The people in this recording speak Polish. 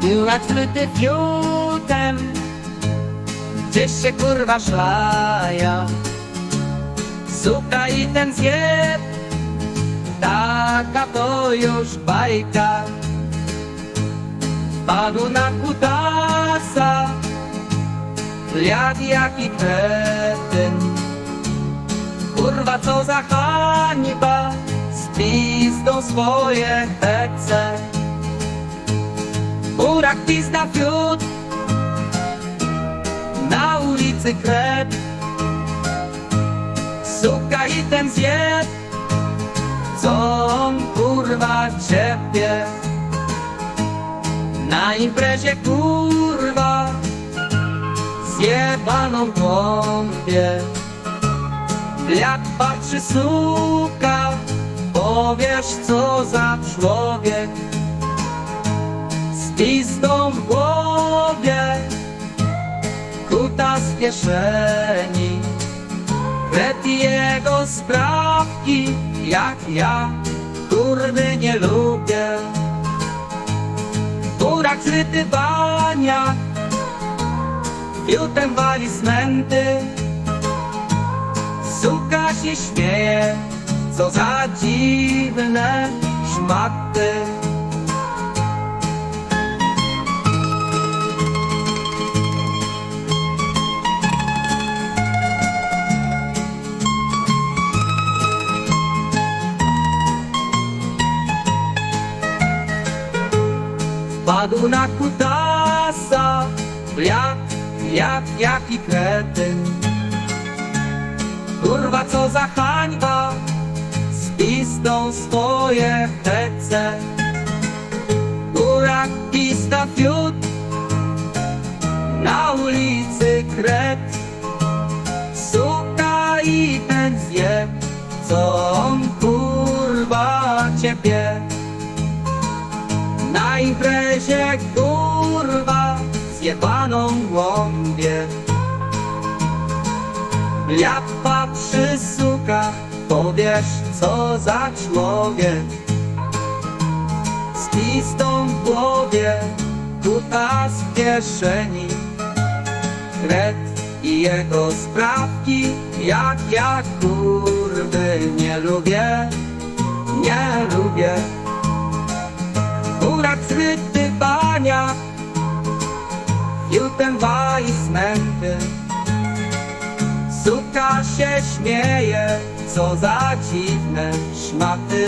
Piłacz kryty fiutem. Gdzieś się kurwa szlaja Suka i ten zjeb. Taka to już bajka. Padł na kutasa. Liad jaki kretyn. Kurwa co za hańba. Z pizdą swoje hece Burak pizda fiut. Na ulicy kret Suka i ten zjeb. Co on kurwa ciebie Na imprezie kurwa Zjebaną gąbie Jak patrzy suka. Powiesz co za człowiek Kuta z kieszeni. I jego sprawki Jak ja kurwy nie lubię. Burak zryty bania Fiutem wali smęty. Suka się śmieje Co za dziwne szmaty Wpadł na kutasa Jak, jak, jaki kretyn. Kurwa co za hańba Z pistą swoje hece. Burak, pista, fiut Na ulicy kret. Suka i ten zjeb Co on kurwa ciebie imprezie kurwa zjebaną głąbie Jak patrzy suka, powiesz co za człowiek. Z pistą w głowie, kuta z kieszeni. Kret i jego sprawki, jak ja kurwy nie lubię, nie lubię Burak zryty bania Jutem Suka się śmieje Co za dziwne szmaty